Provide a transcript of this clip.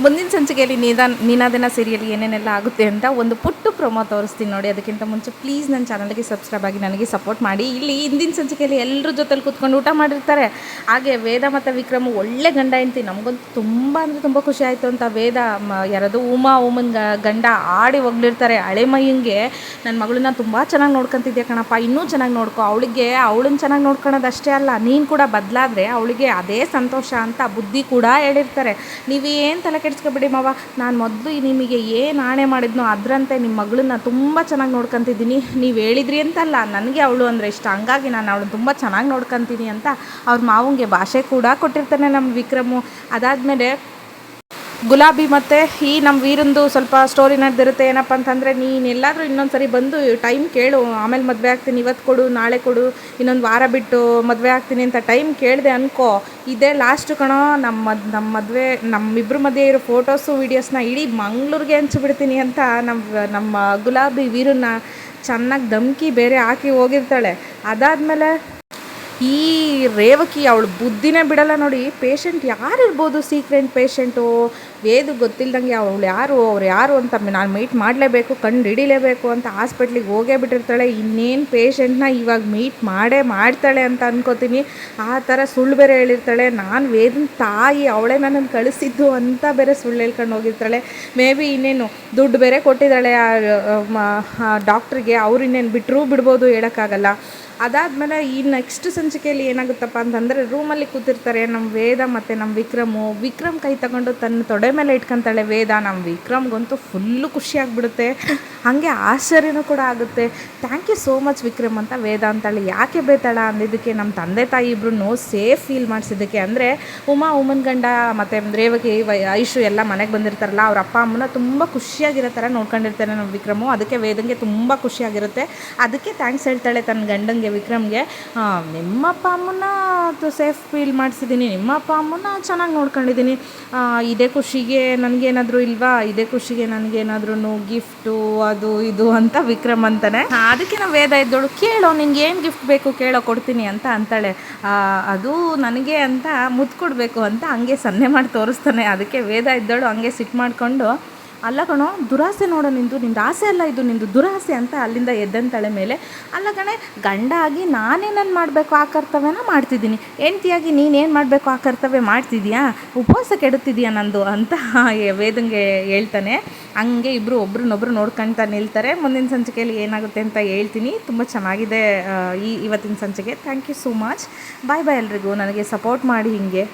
ಮುಂದಿನ ಸಂಚಿಕೆಯಲ್ಲಿ ನಿಧಾನ ನಿನಾದಿನ ಸೀರಿಯಲ್ ಏನೇನೆಲ್ಲ ಆಗುತ್ತೆ ಅಂತ ಒಂದು ಪುಟ್ಟು ಪ್ರೊಮೋ ತೋರಿಸ್ತೀನಿ ನೋಡಿ. ಅದಕ್ಕಿಂತ ಮುಂಚೆ ಪ್ಲೀಸ್ ನನ್ನ ಚಾನಲ್ಗೆ ಸಬ್ಸ್ಕ್ರೈಬ್ ಆಗಿ ನನಗೆ ಸಪೋರ್ಟ್ ಮಾಡಿ. ಇಲ್ಲಿ ಹಿಂದಿನ ಸಂಚಿಕೆಯಲ್ಲಿ ಎಲ್ಲರ ಜೊತೆಲಿ ಕೂತ್ಕೊಂಡು ಊಟ ಮಾಡಿರ್ತಾರೆ. ಹಾಗೆ ವೇದ ಮತ್ತು ವಿಕ್ರಮ್ ಒಳ್ಳೆ ಗಂಡ ಹೆಂಡ್ತಿ. ನಮಗಂತೂ ತುಂಬ ಅಂದರೆ ತುಂಬ ಖುಷಿ ಆಯಿತು ಅಂತ ವೇದ ಯಾರದು ಉಮಾ, ಉಮನ್ ಗಂಡ ಆಡಿ ಹೋಗ್ಲಿರ್ತಾರೆ ಹಳೆ ಮೈಯಂಗೆ ನನ್ನ ಮಗಳನ್ನ ತುಂಬ ಚೆನ್ನಾಗಿ ನೋಡ್ಕೊಂತಿದ್ಯಾ ಕಣಪ್ಪ. ಇನ್ನೂ ಚೆನ್ನಾಗಿ ನೋಡ್ಕೊ. ಅವಳಿಗೆ, ಅವಳನ್ನ ಚೆನ್ನಾಗಿ ನೋಡ್ಕೊಳೋದು ಅಷ್ಟೇ ಅಲ್ಲ. ನೀನು ಕೂಡ ಬದಲಾದರೆ ಅವಳಿಗೆ ಅದೇ ಸಂತೋಷ ಅಂತ ಬುದ್ಧಿ ಕೂಡ ಹೇಳಿರ್ತಾರೆ. ನೀವು ಏನು ತಲೆ ಕೆಡಿಸ್ಕೊಬಿಡಿ ಮಾವ. ನಾನು ಮೊದಲು ನಿಮಗೆ ಏನು ಆಣೆ ಮಾಡಿದ್ನೋ ಅದರಂತೆ ನಿಮ್ಮ ಮಗಳನ್ನ ತುಂಬ ಚೆನ್ನಾಗಿ ನೋಡ್ಕೊತಿದ್ದೀನಿ. ನೀವು ಹೇಳಿದ್ರಿ ಅಂತಲ್ಲ, ನನಗೆ ಅವಳು ಅಂದರೆ ಇಷ್ಟ. ಹಂಗಾಗಿ ನಾನು ಅವಳು ತುಂಬ ಚೆನ್ನಾಗಿ ನೋಡ್ಕೊತೀನಿ ಅಂತ ಅವ್ರ ಮಾವಂಗೆ ಭಾಷೆ ಕೂಡ ಕೊಟ್ಟಿರ್ತಾನೆ ನಮ್ಮ ವಿಕ್ರಮು. ಅದಾದಮೇಲೆ ಗುಲಾಬಿ ಮತ್ತು ಈ ನಮ್ಮ ವೀರಂದು ಸ್ವಲ್ಪ ಸ್ಟೋರಿ ನಡೆದಿರುತ್ತೆ. ಏನಪ್ಪ ಅಂತಂದರೆ, ನೀನು ಎಲ್ಲಾದರೂ ಇನ್ನೊಂದು ಸರಿ ಬಂದು ಟೈಮ್ ಕೇಳು. ಆಮೇಲೆ ಮದುವೆ ಆಗ್ತೀನಿ ಇವತ್ತು ಕೊಡು, ನಾಳೆ ಕೊಡು, ಇನ್ನೊಂದು ವಾರ ಬಿಟ್ಟು ಮದುವೆ ಆಗ್ತೀನಿ ಅಂತ ಟೈಮ್ ಕೇಳಿದೆ ಅನ್ಕೋ. ಇದೇ ಲಾಸ್ಟ್ ಕಣೋ ನಮ್ಮ ನಮ್ಮ ಮದುವೆ ನಮ್ಮಿಬ್ಬರ ಮಧ್ಯೆ ಇರೋ ಫೋಟೋಸು ವೀಡಿಯೋಸ್ನ ಇಡೀ ಮಂಗ್ಳೂರಿಗೆ ಹಂಚಿಬಿಡ್ತೀನಿ ಅಂತ ನಮ್ಮ ನಮ್ಮ ಗುಲಾಬಿ ವೀರನ್ನ ಚೆನ್ನಾಗಿ ಧಮ್ಕಿ ಬೇರೆ ಹಾಕಿ ಹೋಗಿರ್ತಾಳೆ. ಅದಾದಮೇಲೆ ಈ ರೇವಕಿ ಅವಳು ಬುದ್ಧಿನೇ ಬಿಡಲ್ಲ ನೋಡಿ. ಪೇಷಂಟ್ ಯಾರು ಇರ್ಬೋದು? ಸೀಕ್ರೆಂಟ್ ಪೇಷಂಟು ವೇದು ಗೊತ್ತಿಲ್ದಂಗೆ ಅವಳು ಯಾರು? ಅವ್ರು ಯಾರು ಅಂತ ನಾನು ಮೀಟ್ ಮಾಡಲೇಬೇಕು, ಕಂಡು ಹಿಡಿಲೇಬೇಕು ಅಂತ ಹಾಸ್ಪಿಟ್ಲಿಗೆ ಹೋಗೇ ಬಿಟ್ಟಿರ್ತಾಳೆ. ಇನ್ನೇನು ಪೇಷಂಟ್ನ ಇವಾಗ ಮೀಟ್ ಮಾಡೇ ಮಾಡ್ತಾಳೆ ಅಂತ ಅನ್ಕೋತೀನಿ. ಆ ಥರ ಸುಳ್ಳು ಬೇರೆ ಹೇಳಿರ್ತಾಳೆ. ನಾನು ವೇದನ ತಾಯಿ, ಅವಳೇ ನನ್ನನ್ನು ಕಳಿಸಿದ್ದು ಅಂತ ಬೇರೆ ಸುಳ್ಳು ಹೇಳ್ಕೊಂಡು ಹೋಗಿರ್ತಾಳೆ. ಮೇ ಬಿ ಇನ್ನೇನು ದುಡ್ಡು ಬೇರೆ ಕೊಟ್ಟಿದ್ದಾಳೆ ಡಾಕ್ಟ್ರಿಗೆ ಅವ್ರು ಇನ್ನೇನು ಬಿಟ್ಟರೂ ಬಿಡ್ಬೋದು ಹೇಳೋಕ್ಕಾಗಲ್ಲ. ಅದಾದಮೇಲೆ ಈ ನೆಕ್ಸ್ಟ್ ಸಂಚಿಕೆಯಲ್ಲಿ ಏನಾಗುತ್ತಪ್ಪ ಅಂತಂದರೆ ರೂಮಲ್ಲಿ ಕೂತಿರ್ತಾರೆ ನಮ್ಮ ವೇದ ಮತ್ತು ನಮ್ಮ ವಿಕ್ರಮು. ವಿಕ್ರಮ್ ಕೈ ತಗೊಂಡು ತನ್ನ ತೊಡೆ ಮೇಲೆ ಇಟ್ಕೊಂತಾಳೆ ವೇದ. ನಮ್ಮ ವಿಕ್ರಮ್ಗಂತೂ ಫುಲ್ಲು ಖುಷಿಯಾಗ್ಬಿಡುತ್ತೆ ಹಾಗೆ ಆಶ್ಚರ್ಯನೂ ಕೂಡ ಆಗುತ್ತೆ. Thank you so much Vikram ಅಂತ ವೇದ ಅಂತಾಳೆ. ಯಾಕೆ ಬೇತಾಳ? ಅಂದಿದ್ದಕ್ಕೆ ನಮ್ಮ ತಂದೆ ತಾಯಿ ಇಬ್ಬರು ನೋ ಸೇಫ್ ಫೀಲ್ ಮಾಡಿಸಿದ್ದಕ್ಕೆ. ಅಂದರೆ ಉಮಾ ಉಮನ್ ಗಂಡ ಮತ್ತು ರೇವಕಿ ಐಶು ಎಲ್ಲ ಮನೆಗೆ ಬಂದಿರ್ತಾರಲ್ಲ ಅವ್ರ ಅಪ್ಪ ಅಮ್ಮನ ತುಂಬ ಖುಷಿಯಾಗಿರೋ ಥರ ನೋಡ್ಕೊಂಡಿರ್ತಾರೆ ನಮ್ಮ ವಿಕ್ರಮು. ಅದಕ್ಕೆ ವೇದಂಗೆ ತುಂಬ ಖುಷಿಯಾಗಿರುತ್ತೆ. ಅದಕ್ಕೆ ಥ್ಯಾಂಕ್ಸ್ ಹೇಳ್ತಾಳೆ ತನ್ನ ಗಂಡಂಗೆ ವಿಕ್ರಮ್ಗೆ. ಆ, ನಿಮ್ಮ ಅಪ್ಪ ಅಮ್ಮನ ಸೇಫ್ ಫೀಲ್ ಮಾಡಿಸಿದ್ದೀನಿ ನಿಮ್ಮ ಅಪ್ಪ ಅಮ್ಮನ ಚೆನ್ನಾಗಿ ನೋಡ್ಕೊಂಡಿದ್ದೀನಿ ಇದೇ ಖುಷಿಗೆ ನನಗೇನಾದರೂ ಇಲ್ವಾ? ಇದೇ ಖುಷಿಗೆ ನನಗೇನಾದ್ರೂ ಗಿಫ್ಟು ಅದು ಇದು ಅಂತ ವಿಕ್ರಮ್ ಅಂತಾನೆ. ಅದಕ್ಕೆ ನಾವು ವೇದ ಇದ್ದೋಳು, ಕೇಳೋ, ನಿಂಗೆ ಏನು ಗಿಫ್ಟ್ ಬೇಕು ಕೇಳೋ, ಕೊಡ್ತೀನಿ ಅಂತ ಅಂತಾಳೆ. ಅದು ನನಗೆ ಅಂತ ಮುದ್ದು ಕೊಡಬೇಕು ಅಂತ ಹಂಗೆ ಸನ್ನೆ ಮಾಡಿ ತೋರಿಸ್ತಾನೆ. ಅದಕ್ಕೆ ವೇದ ಇದ್ದೋಳು ಹಂಗೆ ಸಿಟ್ಟು ಮಾಡಿಕೊಂಡು ಅಲ್ಲ ಕಣೋ, ದುರಾಸೆ ನೋಡೋ ನಿಂದು ನಿಂದು ಆಸೆ ಅಲ್ಲ ಇದು, ನಿಂದು ದುರಾಸೆ ಅಂತ ಅಲ್ಲಿಂದ ಎದ್ದಂತಾಳೆ ಮೇಲೆ. ಅಲ್ಲ ಕಣೆ, ಗಂಡ ಆಗಿ ನಾನೇನೇನು ಮಾಡಬೇಕು ಆ ಕರ್ತವ್ಯನ ಮಾಡ್ತಿದ್ದೀನಿ. ಹೆಂಡ್ತಿಯಾಗಿ ನೀನೇನು ಮಾಡಬೇಕು ಆ ಕರ್ತವ್ಯ ಮಾಡ್ತಿದ್ಯಾ? ಉಪವಾಸ ಕೆಡುತ್ತಿದೆಯಾ ನಂದು ಅಂತ ವೇದಂಗೆ ಹೇಳ್ತಾನೆ. ಹಂಗೆ ಇಬ್ಬರು ಒಬ್ರನ್ನೊಬ್ರು ನೋಡ್ಕೊಳ್ತಾ ನಿಲ್ತಾರೆ. ಮುಂದಿನ ಸಂಚಿಕೆಯಲ್ಲಿ ಏನಾಗುತ್ತೆ ಅಂತ ಹೇಳ್ತೀನಿ. ತುಂಬ ಚೆನ್ನಾಗಿದೆ ಈ ಇವತ್ತಿನ ಸಂಚಿಕೆ. Thank you so much bye bye ಎಲ್ರಿಗೂ. ನನಗೆ ಸಪೋರ್ಟ್ ಮಾಡಿ ಹಿಂಗೆ.